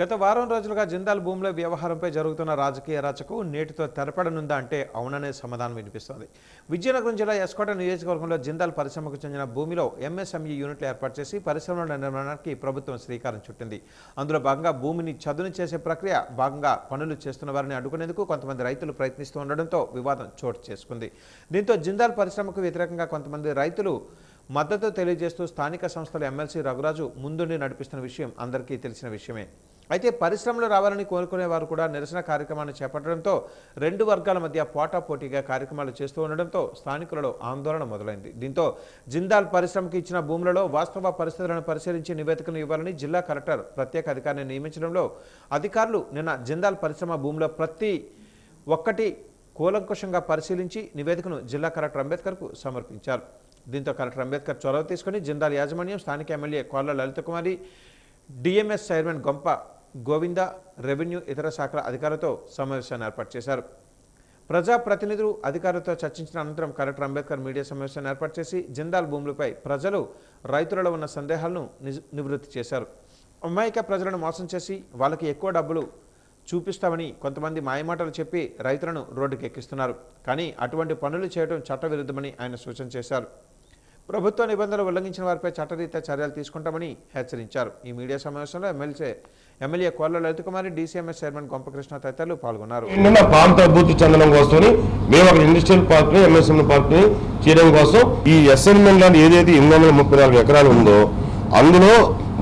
గత వారం రోజులుగా జిందాల్ భూముల వ్యవహారంపై జరుగుతున్న రాజకీయ రచకు నేటితో తెరపడనుందా అంటే అవుననే సమాధానం వినిపిస్తోంది. విజయనగరం జిల్లా ఎస్కోట నియోజకవర్గంలో జిందాల్ పరిశ్రమకు చెందిన భూమిలో ఎంఎస్ఎంఈ యూనిట్లు ఏర్పాటు చేసి పరిశ్రమల నిర్మాణానికి ప్రభుత్వం శ్రీకారం చుట్టింది. అందులో భాగంగా భూమిని చదును చేసే ప్రక్రియ భాగంగా పనులు చేస్తున్న వారిని అడ్డుకునేందుకు కొంతమంది రైతులు ప్రయత్నిస్తూ ఉండడంతో వివాదం చోటు చేసుకుంది. దీంతో జిందాల్ పరిశ్రమకు వ్యతిరేకంగా కొంతమంది రైతులు మద్దతు తెలియజేస్తూ స్థానిక సంస్థల ఎమ్మెల్సీ రఘురాజు ముందుండి నడిపిస్తున్న విషయం అందరికీ తెలిసిన విషయమే. అయితే పరిశ్రమలు రావాలని కోరుకునే వారు కూడా నిరసన కార్యక్రమాన్ని చేపట్టడంతో రెండు వర్గాల మధ్య పోటాపోటీగా కార్యక్రమాలు చేస్తూ ఉండడంతో స్థానికులలో ఆందోళన మొదలైంది. దీంతో జిందాల్ పరిశ్రమకి ఇచ్చిన భూములలో వాస్తవ పరిస్థితులను పరిశీలించి నివేదికను ఇవ్వాలని జిల్లా కలెక్టర్ ప్రత్యేక అధికారిని నియమించడంలో అధికారులు నిన్న జిందాల్ పరిశ్రమ భూముల ప్రతి ఒక్కటి కూలంకుషంగా పరిశీలించి నివేదికను జిల్లా కలెక్టర్ అంబేద్కర్కు సమర్పించారు. దీంతో కలెక్టర్ అంబేద్కర్ చొరవ తీసుకుని జిందాల్ యాజమాన్యం స్థానిక MLA Kolla Lalithakumari DMS chairman Gompa Govinda revenue ఇతర శాఖల అధికారులతో సమావేశాన్ని ఏర్పాటు చేశారు. ప్రజాప్రతినిధులు అధికారులతో చర్చించిన అనంతరం కలెక్టర్ అంబేద్కర్ మీడియా సమావేశాన్ని ఏర్పాటు చేసి జిందాల్ భూములపై ప్రజలు రైతులలో ఉన్న సందేహాలను నిజ్- నివృత్తి చేశారు. అమాయక ప్రజలను మోసం చేసి వాళ్ళకి ఎక్కువ డబ్బులు చూపిస్తామని కొంతమంది మాయమాటలు చెప్పి రైతులను రోడ్డుకెక్కిస్తున్నారు. కానీ అటువంటి పనులు చేయడం చట్టవిరుద్ధమని ఆయన సూచన చేశారు. ప్రభుత్వ నిబంధనలు ఉల్లంఘించిన వారిపై చట్టరీత్యా చర్యలు తీసుకుంటామని హెచ్చరించారు. ఈ మీడియా సమావేశంలో MLC MLA Kolla Lalitha Kumari DCMS chairman Gompakrishna తదితరులు పాల్గొన్నారు. నిన్న ప్రాంత అభివృద్ధి చెందడం కోసం మేము అక్కడ ఇండస్ట్రియల్ పార్క్ని ఎంఎస్ఎం పార్క్ని చేయడం కోసం ఈ అసైన్మెంట్ ల్యాండ్ ఏదైతే ఎనిమిది వందల ముప్పై నాలుగు ఎకరాలు ఉందో అందులో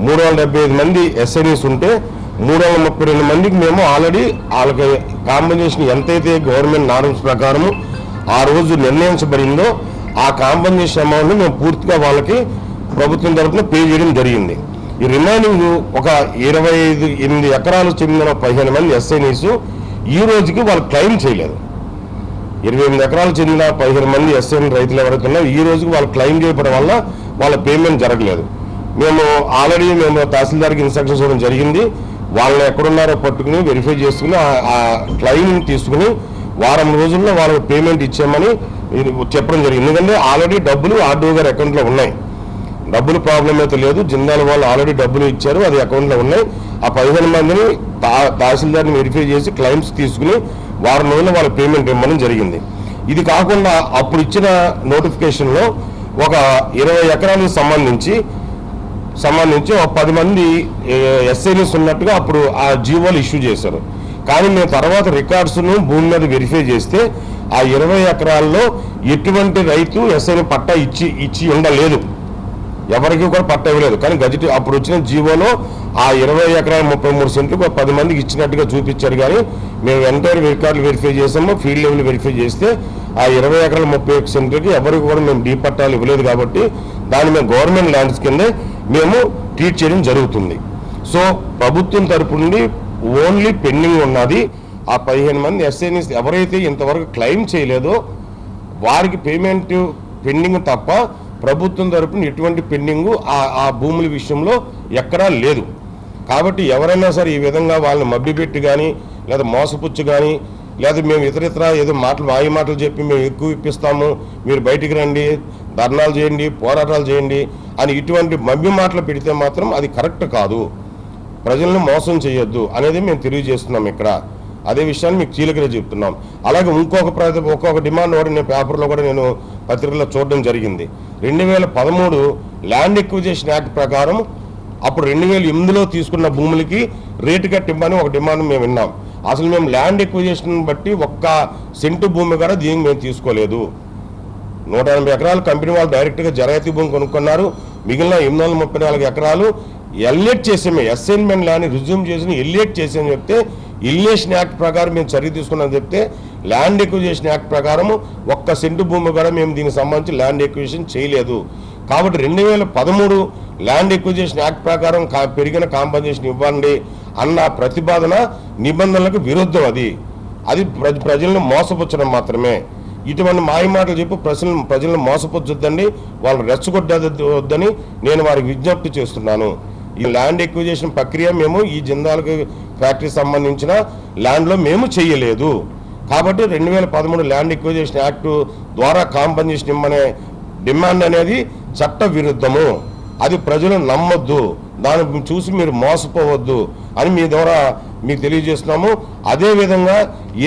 మూడు వందల డెబ్బై ఐదు మంది ఎస్ఎన్ఈస్ ఉంటే మూడు వందల ముప్పై రెండు మందికి మేము ఆల్రెడీ వాళ్ళకి కాంబినేషన్ ఎంతైతే గవర్నమెంట్ నార్మ్స్ ప్రకారం ఆ రోజు నిర్ణయించబడిందో ఆ కాంపన్సేషన్ అమౌంట్ మేము పూర్తిగా వాళ్ళకి ప్రభుత్వం తరఫున పే చేయడం జరిగింది. ఈ రిమైనింగ్ ఒక ఇరవై ఐదు ఎనిమిది ఎకరాలు చెందిన పదిహేను మంది ఎస్ఐనీస్ ఈ రోజుకి వాళ్ళు క్లెయిమ్ చేయలేదు. ఇరవై ఎనిమిది ఎకరాలు చెందిన పదిహేను మంది ఎస్ఐన్ రైతులు ఎవరైతే ఈ రోజుకి వాళ్ళు క్లెయిమ్ చేయడం వల్ల వాళ్ళ పేమెంట్ జరగలేదు. మేము ఆల్రెడీ మేము తహసీల్దార్కి ఇన్స్ట్రక్షన్స్ ఇవ్వడం జరిగింది. వాళ్ళని ఎక్కడున్నారో పట్టుకుని వెరిఫై చేసుకుని ఆ- ఆ క్లెయిమ్ తీసుకుని వారం రోజుల్లో వాళ్ళకి పేమెంట్ ఇచ్చామని చెప్పడం జరిగింది. ఎందుకంటే ఆల్రెడీ డబ్బులు ఆర్డీఓ గారి అకౌంట్లో ఉన్నాయి. డబ్బులు ప్రాబ్లం అయితే లేదు. జిందాల్ వాళ్ళు ఆల్రెడీ డబ్బులు ఇచ్చారు. అది అకౌంట్లో ఉన్నాయి. ఆ పదిహేను మందిని తా- తహసీల్దార్ని వెరిఫై చేసి క్లైమ్స్ తీసుకుని వారం రోజుల్లో వాళ్ళ పేమెంట్ ఇవ్వడం జరిగింది. ఇది కాకుండా అప్పుడు ఇచ్చిన నోటిఫికేషన్లో ఒక ఇరవై ఎకరాలకు సంబంధించి సంబంధించి ఒక పది మంది ఎస్ఐఎస్ ఉన్నట్టుగా అప్పుడు ఆ జీవోలు ఇష్యూ చేశారు. కానీ మేము తర్వాత రికార్డ్స్ను భూమి మీద వెరిఫై చేస్తే ఆ ఇరవై ఎకరాల్లో ఎటువంటి రైతు ఎస్ఐని పట్టా ఇచ్చి ఇచ్చి ఉండలేదు. ఎవరికి కూడా పట్ట ఇవ్వలేదు. కానీ గజెట్ అప్పుడు వచ్చిన జీవోలో ఆ ఇరవై ఎకరాల ముప్పై మూడు సెంట్లు పది మందికి ఇచ్చినట్టుగా చూపించారు కానీ మేము ఎంటైర్ రికార్డులు వెరిఫై చేసాము ఫీల్డ్ లెవెల్ వెరిఫై చేస్తే ఆ ఇరవై ఎకరాల ముప్పై ఒక సెంట్లకి ఎవరికి కూడా మేము డీ పట్టాలు ఇవ్వలేదు కాబట్టి దాన్ని మేము గవర్నమెంట్ ల్యాండ్స్ కింద మేము ట్రీట్ చేయడం జరుగుతుంది. సో ప్రభుత్వం తరపు నుండి ఓన్లీ పెండింగ్ ఉన్నది. ఆ పదిహేను మంది ఎస్ఐనిస్ ఎవరైతే ఇంతవరకు క్లెయిమ్ చేయలేదో వారికి పేమెంట్ పెండింగ్ తప్ప ప్రభుత్వం తరపున ఎటువంటి పెండింగ్ ఆ ఆ భూముల విషయంలో ఎక్కడా లేదు. కాబట్టి ఎవరైనా సరే ఈ విధంగా వాళ్ళని మబ్బిపెట్టి కానీ లేదా మోసపుచ్చు కానీ లేదా మేము ఇతర ఇతర ఏదో మాటలు మాయ మాటలు చెప్పి మేము ఎక్కువ ఇప్పిస్తాము మీరు బయటికి రండి ధర్నాలు చేయండి పోరాటాలు చేయండి అని ఇటువంటి మభ్య మాటలు పెడితే మాత్రం అది కరెక్ట్ కాదు. ప్రజలను మోసం చేయొద్దు అనేది మేము తెలియజేస్తున్నాం ఇక్కడ. అదే విషయాన్ని మీకు చీలకగా చెప్తున్నాం. అలాగే ఇంకొక ప్రతి ఒక్కొక్క డిమాండ్ కూడా నేను పేపర్లో కూడా నేను పత్రికలో చూడడం జరిగింది. రెండు వేల పదమూడు ల్యాండ్ ఎక్విజేషన్ యాక్ట్ ప్రకారం అప్పుడు రెండు వేల ఎనిమిదిలో తీసుకున్న భూములకి రేటు కట్టిమ్మని ఒక డిమాండ్ మేము విన్నాం. అసలు మేము ల్యాండ్ ఎక్విజేషన్ బట్టి ఒక్క సెంటు భూమి కూడా దీనికి మేము తీసుకోలేదు. నూట ఎనభై ఎకరాలు కంపెనీ వాళ్ళు డైరెక్ట్గా జరాయితీ భూమి కొనుక్కున్నారు. మిగిలిన ఎనిమిది వందల ముప్పై నాలుగు ఎకరాలు ఎల్లేట్ చేసామే అసైన్మెంట్ ల్యాండ్ రిజ్యూమ్ చేసి ఎల్లేట్ చేసామని చెప్తే ఇల్లేషన్ యాక్ట్ ప్రకారం మేము చర్య తీసుకున్నామని చెప్తే ల్యాండ్ ఎక్విజేషన్ యాక్ట్ ప్రకారం ఒక్క సెంటు భూమి కూడా మేము దీనికి సంబంధించి ల్యాండ్ ఎక్విజేషన్ చేయలేదు. కాబట్టి రెండు వేల పదమూడు ల్యాండ్ ఎక్విజేషన్ యాక్ట్ ప్రకారం కా- పెరిగిన కాంపన్సేషన్ ఇవ్వండి అన్న ప్రతిపాదన నిబంధనలకు విరుద్ధం అది. అది ప్రజలను మోసపుచ్చడం మాత్రమే. ఇటువంటి మాయ మాటలు చెప్పి ప్రజలను ప్రజలను మోసపుచ్చొద్దండి వాళ్ళని రెచ్చగొట్టవద్దని నేను వారికి విజ్ఞప్తి చేస్తున్నాను. ఈ ల్యాండ్ ఎక్విజేషన్ ప్రక్రియ మేము ఈ జిందాలకు ఫ్యాక్టరీ సంబంధించిన ల్యాండ్లో మేము చేయలేదు. కాబట్టి రెండు వేల పదమూడు ల్యాండ్ ఎక్విజేషన్ యాక్ట్ ద్వారా కాంపన్సేషన్ ఇమ్మనే డిమాండ్ అనేది చట్ట విరుద్ధము అది ప్రజలు నమ్మొద్దు. దాన్ని చూసి మీరు మోసపోవద్దు అని మీ ద్వారా మీకు తెలియజేస్తున్నాము. అదేవిధంగా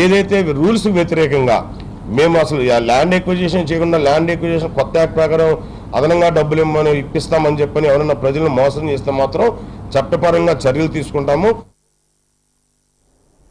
ఏదైతే రూల్స్ వ్యతిరేకంగా మేము అసలు ఆ ల్యాండ్ ఎక్విజిషన్ చేయకుండా ల్యాండ్ ఎక్విజిషన్ కొత్త యాక్ట్ ప్రకారం అదనంగా డబ్బులు ఇమ్మని ఇప్పిస్తామని చెప్పని ఎవరైనా ప్రజలను మోసం చేస్తే మాత్రం చట్టపరంగా చర్యలు తీసుకుంటాము.